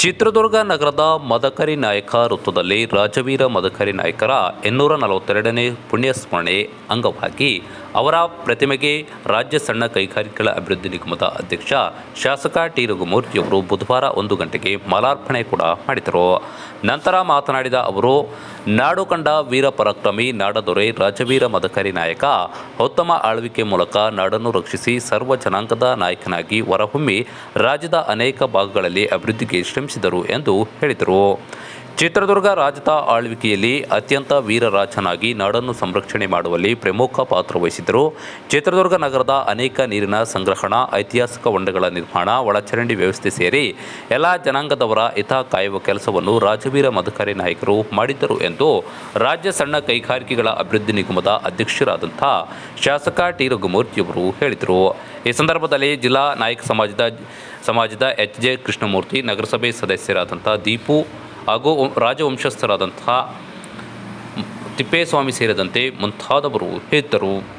ಚಿತ್ರದುರ್ಗ ನಗರದ ಮದಕರಿ ನಾಯಕ ವೃತ್ತದಲ್ಲಿ ರಾಜವೀರ ಮದಕರಿ ನಾಯಕರ ಇನ್ನೂರ ನಲವತ್ತೆರಡನೇ ಪುಣ್ಯಸ್ಮರಣೆ ಅಂಗವಾಗಿ ಅವರ ಪ್ರತಿಮೆಗೆ ರಾಜ್ಯ ಸಣ್ಣ ಕೈಗಾರಿಕೆಗಳ ಅಭಿವೃದ್ಧಿ ನಿಗಮದ ಅಧ್ಯಕ್ಷ ಶಾಸಕ ಟಿ ರಘುಮೂರ್ತಿಯವರು ಬುಧವಾರ ಒಂದು ಗಂಟೆಗೆ ಮಾಲಾರ್ಪಣೆ ಕೂಡ ಮಾಡಿದರು. ನಂತರ ಮಾತನಾಡಿದ ಅವರು ನಾಡು ಕಂಡ ವೀರ ಪರಾಕ್ರಮಿ ನಾಡದೊರೆ, ರಾಜವೀರ ಮದಕರಿ ನಾಯಕ, ಉತ್ತಮ ಆಳ್ವಿಕೆ ಮೂಲಕ ನಾಡನ್ನು ರಕ್ಷಿಸಿ ಸರ್ವ ಜನಾಂಗದ ನಾಯಕನಾಗಿ ಹೊರಹೊಮ್ಮಿ ರಾಜ್ಯದ ಅನೇಕ ಭಾಗಗಳಲ್ಲಿ ಅಭಿವೃದ್ಧಿಗೆ ಶ್ರಮಿಸಿದರು ಎಂದು ಹೇಳಿದರು. ಚಿತ್ರದುರ್ಗ ರಾಜದ ಆಳ್ವಿಕೆಯಲ್ಲಿ ಅತ್ಯಂತ ವೀರರಾಜನಾಗಿ ನಾಡನ್ನು ಸಂರಕ್ಷಣೆ ಮಾಡುವಲ್ಲಿ ಪ್ರಮುಖ ಪಾತ್ರ ವಹಿಸಿದ್ದರು. ಚಿತ್ರದುರ್ಗ ನಗರದ ಅನೇಕ ನೀರಿನ ಸಂಗ್ರಹಣಾ, ಐತಿಹಾಸಿಕ ಹೊಂಡಗಳ ನಿರ್ಮಾಣ, ಒಳಚರಂಡಿ ವ್ಯವಸ್ಥೆ ಸೇರಿ ಎಲ್ಲ ಜನಾಂಗದವರ ಹಿತ ಕಾಯುವ ಕೆಲಸವನ್ನು ರಾಜವೀರ ಮಧುಕರಿ ನಾಯಕರು ಮಾಡಿದ್ದರು ಎಂದು ರಾಜ್ಯ ಸಣ್ಣ ಕೈಗಾರಿಕೆಗಳ ಅಭಿವೃದ್ಧಿ ನಿಗಮದ ಅಧ್ಯಕ್ಷರಾದಂಥ ಶಾಸಕ ಟಿ ರಘುಮೂರ್ತಿಯವರು ಹೇಳಿದರು. ಈ ಸಂದರ್ಭದಲ್ಲಿ ಜಿಲ್ಲಾ ನಾಯಕ ಸಮಾಜದ ಸಮಾಜದ ಎಚ್ ಜೆ ಕೃಷ್ಣಮೂರ್ತಿ, ನಗರಸಭೆ ಸದಸ್ಯರಾದಂಥ ದೀಪು ಹಾಗೂ ರಾಜವಂಶಸ್ಥರಾದಂತಹ ತಿಪ್ಪೇಸ್ವಾಮಿ ಸೇರಿದಂತೆ ಮುಂತಾದವರು ಹೇಳಿದ್ದರು